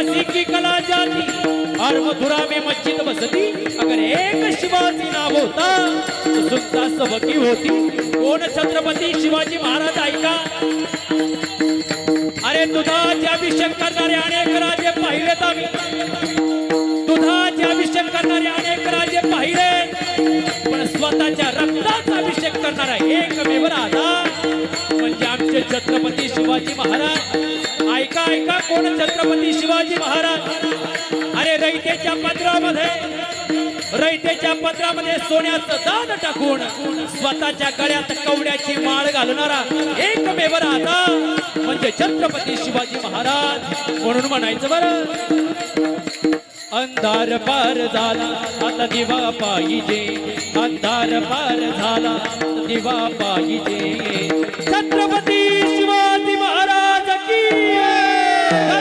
आदिवासी की कला जाती और मथुरा में मस्जिद बसती। अगर एक शिवाजी नाव होता तो सुनता सबकी होती। कोण छत्रपती शिवाजी महाराज ऐका अरे दुधाचे अभिषेक करणारे अनेक राजे पाहिलेत आम्ही दुधाचे अभिषेक करणारे अनेक राजे पाहिले। पण स्वतःच्या रक्ताचा अभिषेक करणारा एकमेव राजा छत्रपती शिवाजी महाराज. ऐका ऐका कोण छत्रपती शिवाजी महाराज? अरे रयतेच्या पत्रामध्ये रयतेच्या पत्रामध्ये सोन्याचं दान टाकून स्वतःच्या गळ्यात कवड्याची माळ घालणारा एकमेव राजा म्हणजे छत्रपती शिवाजी महाराज म्हणून म्हणायचं बरं. अंधार पार झाला आता दिवा पाहिजे. अंधार पार झाला दिवा पाहिजे. छत्रपती Yeah.